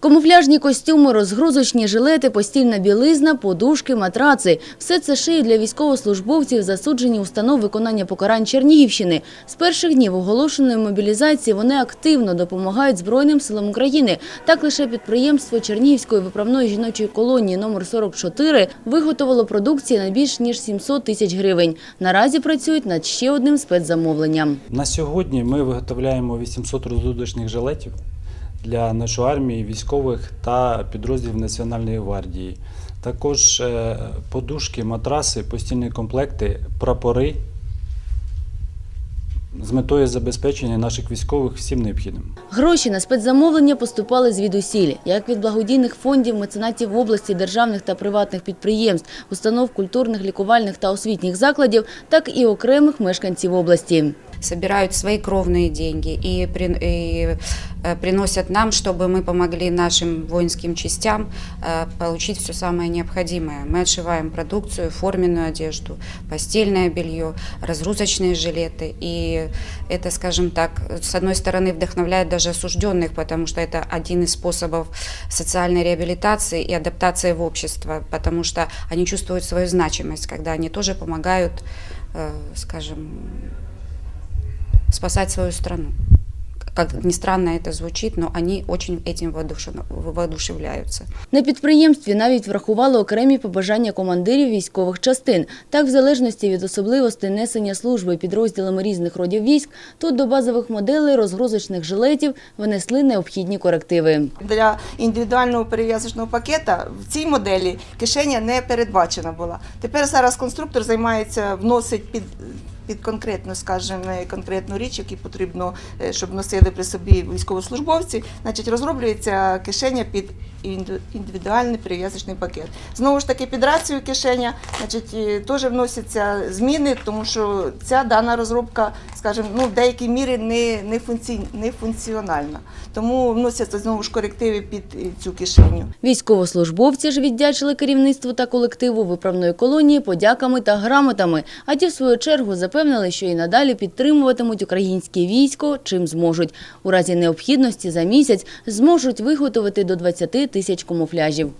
Камуфляжні костюми, розгрузочні жилети, постільна білизна, подушки, матраци – все це шиють для військовослужбовців, засуджені установ виконання покарань Чернігівщини. З перших днів оголошеної мобілізації вони активно допомагають Збройним силам України. Так лише підприємство Чернігівської виправної жіночої колонії номер 44 виготовило продукції на більш ніж 700 тисяч гривень. Наразі працюють над ще одним спецзамовленням. На сьогодні ми виготовляємо 800 розудочних жилетів для нашої армії, військових та підрозділів Національної гвардії. Також е, подушки, матраси, постільні комплекти, прапори з метою забезпечення наших військових всім необхідним. Гроші на спецзамовлення поступали звідусіль, як від благодійних фондів, меценатів області, державних та приватних підприємств, установ культурних, лікувальних та освітніх закладів, так і окремих мешканців області. собирают свои кровные деньги и, при- э, приносят нам, чтобы мы помогли нашим воинским частям э, получить все самое необходимое. Мы отшиваем продукцию, форменную одежду, постельное белье, разгрузочные жилеты. И это, скажем так, с одной стороны вдохновляет даже осужденных, потому что это один из способов социальной реабилитации и адаптации в общество, потому что они чувствуют свою значимость, когда они тоже помогают, э, скажем, спасать свою страну. Как ни странно это звучит, но они очень этим воодушев- воодушевляются. На підприємстві навіть врахували окремі побажання командирів військових частин. Так, в залежності від особливостей несення служби підрозділами різних родів військ, тут до базових моделей розгрузочних жилетів внесли необхідні корективи. Для індивідуального перев'язочного пакета в цій моделі кишеня не передбачена була. Тепер зараз конструктор займається, вносить під. Під конкретну, скажімо, конкретну річ, яку потрібно, е, щоб носили при собі військовослужбовці, значить розроблюється кишеня під індивідуальний перев'язочний пакет. Знову ж таки, під рацію кишеня, значить, е, теж вносяться зміни, тому що ця дана розробка, скажімо, ну, в деякій мірі не, не, функці, не функціональна. Тому вносяться знову ж корективи під е, цю кишеню. Військовослужбовці ж віддячили керівництву та колективу виправної колонії подяками та грамотами. А ті, в свою чергу, запевнили, що і надалі підтримуватимуть українське військо, чим зможуть. У разі необхідності за місяць зможуть виготовити до 20 тисяч камуфляжів.